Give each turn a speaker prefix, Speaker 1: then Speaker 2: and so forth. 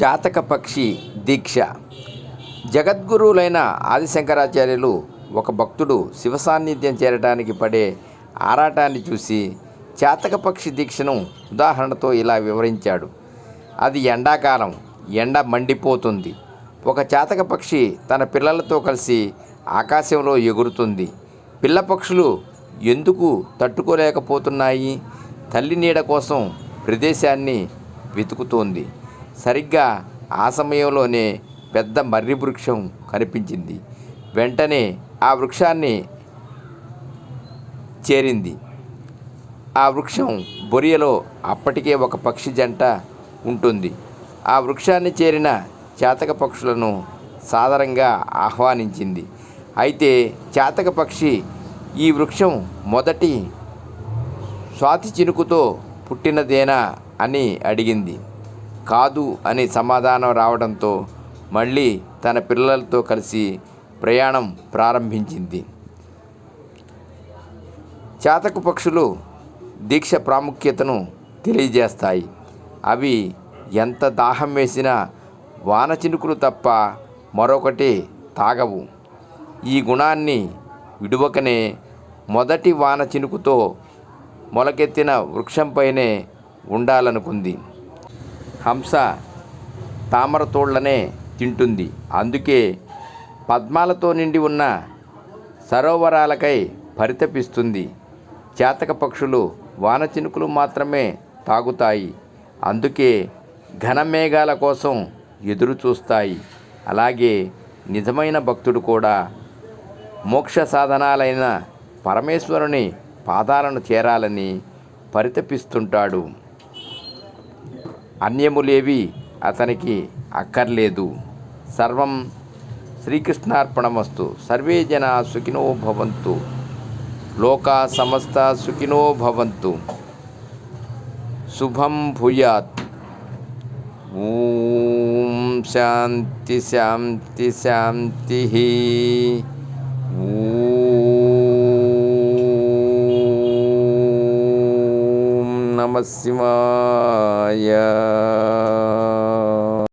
Speaker 1: జాతక పక్షి దీక్ష. జగద్గురువులైన ఆదిశంకరాచార్యులు ఒక భక్తుడు శివ సాన్నిధ్యం చేరడానికి పడే ఆరాటాన్ని చూసి చాతక పక్షి దీక్షను ఉదాహరణతో ఇలా వివరించాడు. అది ఎండాకాలం ఎండ మండిపోతుంది. ఒక చాతక పక్షి తన పిల్లలతో కలిసి ఆకాశంలో ఎగురుతుంది. పిల్ల పక్షులు ఎందుకు తట్టుకోలేకపోతున్నాయి? తల్లి నీడ కోసం ప్రదేశాన్ని వెతుకుతోంది. సరిగ్గా ఆ సమయంలోనే పెద్ద మర్రి వృక్షం కనిపించింది. వెంటనే ఆ వృక్షాన్ని చేరింది. ఆ వృక్షం బొరియలో అప్పటికే ఒక పక్షి జంట ఉంటుంది. ఆ వృక్షాన్ని చేరిన చాతక పక్షులను సాధారణంగా ఆహ్వానించింది. అయితే చాతక పక్షి ఈ వృక్షం మొదటి స్వాతి చినుకుతో పుట్టినదేనా అని అడిగింది. కాదు అని సమాధానం రావడంతో మళ్ళీ తన పిల్లలతో కలిసి ప్రయాణం ప్రారంభించింది. చాతక పక్షులు దీక్ష ప్రాముఖ్యతను తెలియజేస్తాయి. అవి ఎంత దాహం వేసినా వాన చినుకులు తప్ప మరొకటి తాగవు. ఈ గుణాన్ని విడువకనే మొదటి వాన చినుకుతో మొలకెత్తిన వృక్షంపైనే ఉండాలనుకుంది. హంస తామరతోళ్ళనే తింటుంది. అందుకే పద్మాలతో నిండి ఉన్న సరోవరాలకై పరితపిస్తుంది. చేతక పక్షులు వాన చినుకులు మాత్రమే తాగుతాయి. అందుకే ఘనమేఘాల కోసం ఎదురు చూస్తాయి. అలాగే నిజమైన భక్తుడు కూడా మోక్ష సాధనాలైన పరమేశ్వరుని పాదాలను చేరాలని పరితపిస్తుంటాడు. అన్యములేవి అతనికి అక్కర్లేదు సర్వం శ్రీకృష్ణార్పణమస్తు సర్వే జన సుఖినో భవంతు లోకా సమస్త సుఖినో భవంతు శుభం భూయాత్ ఓం శాంతి శాంతి శాంతి ఓం நமசிவாய